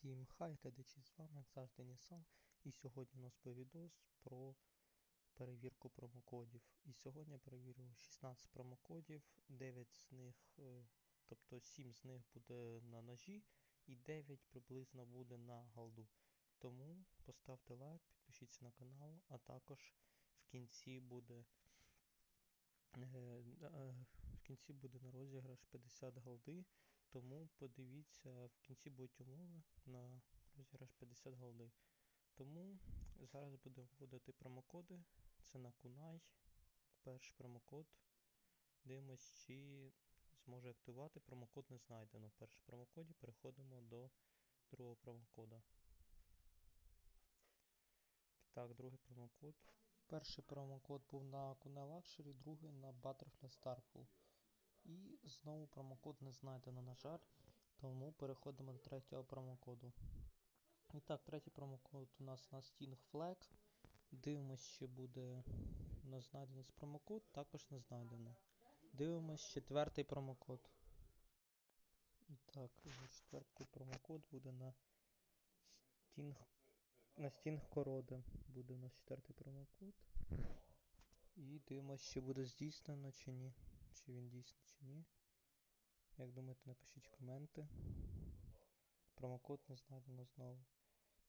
Всім хай, глядачі, з вами як завжди Нісан. І сьогодні у нас буде відос про перевірку промокодів. І сьогодні я перевірю 16 промокодів, 9 з них, е, тобто 7 з них буде на ножі і 9 приблизно буде на голду. Тому поставте лайк, підпишіться на канал, а також в кінці буде е, е, в кінці буде на розіграш 50 голди. Тому подивіться, в кінці будуть умови на розіграш 50 голди. Тому зараз будемо вводити промокоди. Це на Kunai. Перший промокод. Дивимось, чи зможе активувати. Промокод не знайдено. В першому промокоді переходимо до другого промокода. Так, другий промокод. Перший промокод був на Kunai Luxury, другий на Butterfly Starful. І знову промокод не знайдено, на жаль, тому переходимо до третього промокоду. І так, третій промокод у нас на Sting Flag. Дивимось, чи буде у нас знайдено промокод, також не знайдено. Дивимось четвертий промокод. І так, четвертий промокод буде на Sting на Sting Corode. Буде у нас четвертий промокод. І дивимось, чи буде здійснено чи ні. Чи він дійсний, чи ні. Як думаєте, напишіть коменти. Промокод не знайдено знову.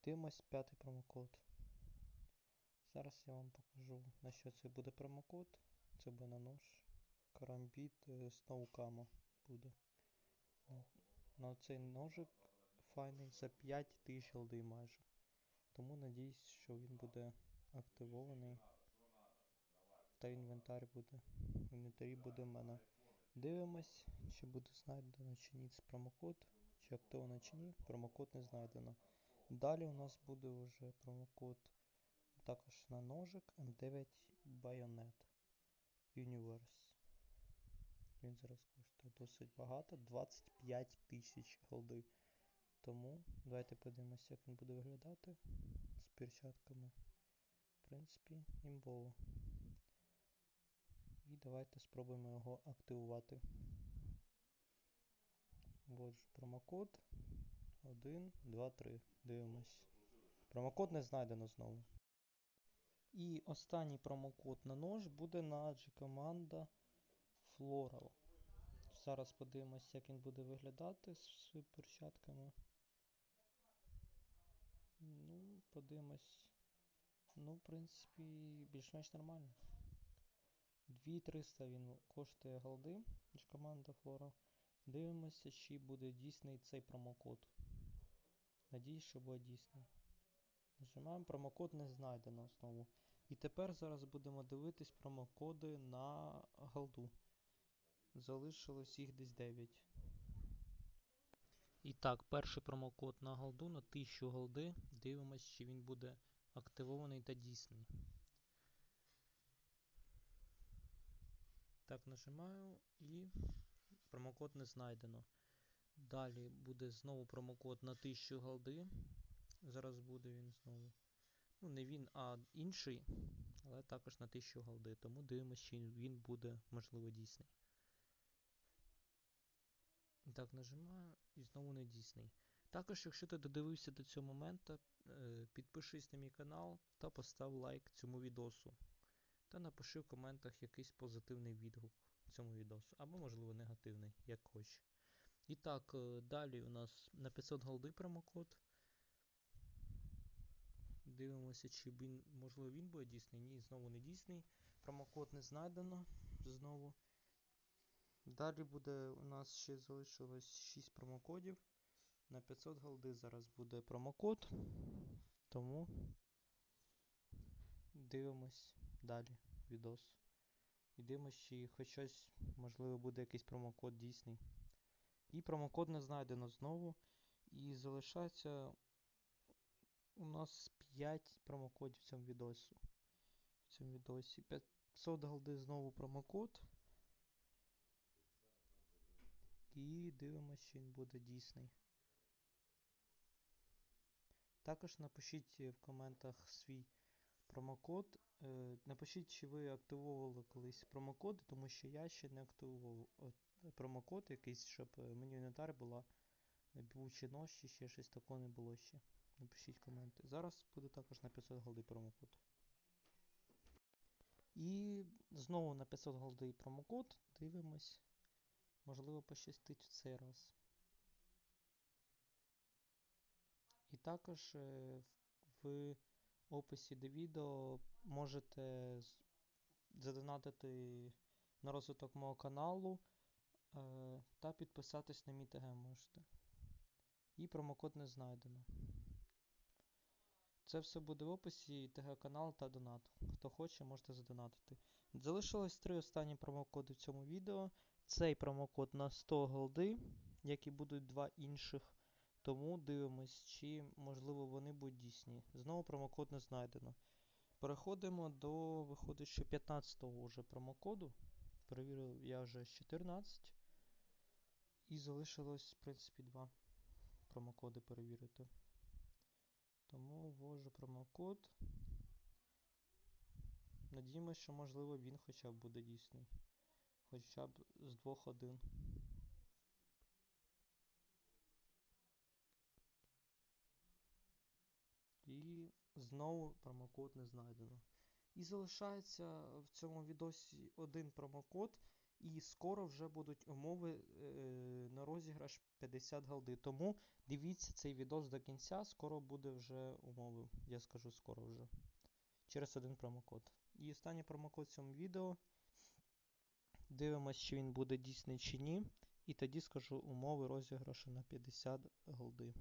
Дивимось п'ятий промокод. Зараз я вам покажу на що це буде промокод. Це буде на нож. Карамбіт з наукама буде. На цей ножик файний за 5 тисяч майже. Тому надіюсь, що він буде активований. Та інвентар буде. В інвентарі буде в мене. Дивимось, чи буде знайдено чи ні промокод, чи активовано чи ні. Промокод не знайдено. Далі у нас буде вже промокод також на ножик M9 Bayonet Universe. Він зараз коштує досить багато, 25 тисяч голди. Тому давайте подивимося, як він буде виглядати з перчатками. В принципі, імбово. І давайте спробуємо його активувати. Вводжу промокод. 1, 2, 3. Дивимось. Промокод не знайдено знову. І останній промокод на нож буде на G-команда Floral. Зараз подивимося, як він буде виглядати з перчатками. Ну, подивимось. Ну, в принципі, більш-менш нормально. 2300 він коштує голди, команда Floral. Дивимося, чи буде дійсний цей промокод. Надіюсь, що буде дійсний. Нажимаємо, промокод не знайдено знову. І тепер зараз будемо дивитись промокоди на голду. Залишилось їх десь 9. І так, перший промокод на голду на 1000 голди. Дивимось, чи він буде активований та дійсний. Так, нажимаю і промокод не знайдено. Далі буде знову промокод на 1000 голди. Зараз буде він знову. Ну, не він, а інший, але також на 1000 голди. Тому дивимося, чи він буде, можливо, дійсний. Так, нажимаю і знову не дійсний. Також, якщо ти додивився до цього моменту, е, підпишись на мій канал та постав лайк цьому відосу. Та напиши в коментах якийсь позитивний відгук цьому відосу, або, можливо, негативний, як хочеш. І так, е, далі у нас на 500 голди промокод. Дивимося, чи він, можливо, він буде дійсний. Ні, знову не дійсний. Промокод не знайдено. Знову. Далі буде у нас ще залишилось 6 промокодів. На 500 голди зараз буде промокод. Тому дивимось далі відос. І дивимось, чи хоч щось, можливо, буде якийсь промокод дійсний. І промокод не знайдено знову. І залишається у нас 5 промокодів в цьому відосі. В цьому відосі 500 голди знову промокод. І дивимося, чи він буде дійсний. Також напишіть в коментах свій промокод. Е, напишіть, чи ви активовували колись промокоди, тому що я ще не активував промокод якийсь, щоб мені інвентар була був чи нож, ще щось такого не було ще. Напишіть коменти. Зараз буде також на 500 голди промокод. І знову на 500 голди промокод. Дивимось. Можливо, пощастить в цей раз. І також е, в описі до відео можете задонатити на розвиток мого каналу е, та підписатись на мій ТГ можете. І промокод не знайдено. Це все буде в описі, ТГ канал та донат. Хто хоче, можете задонатити. Залишилось три останні промокоди в цьому відео. Цей промокод на 100 голди, як і будуть два інших. Тому дивимось, чи можливо вони будуть дійсні. Знову промокод не знайдено. Переходимо до, виходить, що 15-го вже промокоду. Перевірив я вже 14. І залишилось, в принципі, два промокоди перевірити. Тому ввожу промокод. Надіємося, що можливо він хоча б буде дійсний. Хоча б з двох один. І знову промокод не знайдено. І залишається в цьому відосі один промокод, і скоро вже будуть умови е, на розіграш 50 голди. Тому дивіться цей відос до кінця, скоро буде вже умови. Я скажу скоро вже. Через один промокод. І останній промокод в цьому відео. Дивимось, чи він буде дійсний чи ні. І тоді скажу умови розіграшу на 50 голди.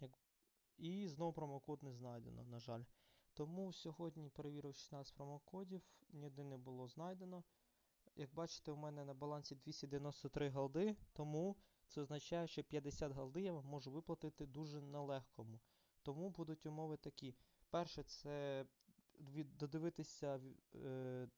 Як... І знову промокод не знайдено, на жаль. Тому сьогодні перевірив 16 промокодів, ніде не було знайдено. Як бачите, у мене на балансі 293 голди, тому це означає, що 50 голди я вам можу виплатити дуже на легкому. Тому будуть умови такі. Перше, це додивитися, е,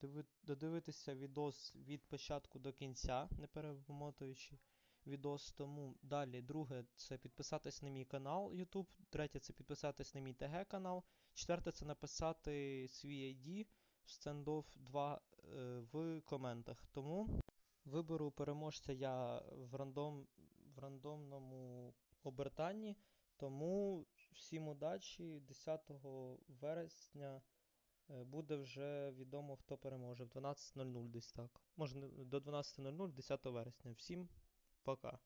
додивитися відос від початку до кінця, не перемотуючи відос. Тому далі, друге, це підписатись на мій канал YouTube. Третє це підписатись на мій ТГ канал. Четверте це написати свій ID в Standoff 2 е, в коментах. Тому виберу переможця я в, рандом, в рандомному обертанні. Тому всім удачі. 10 вересня е, буде вже відомо, хто переможе в 12.00 десь так. Може не- до 12.00 10 вересня. Всім пока.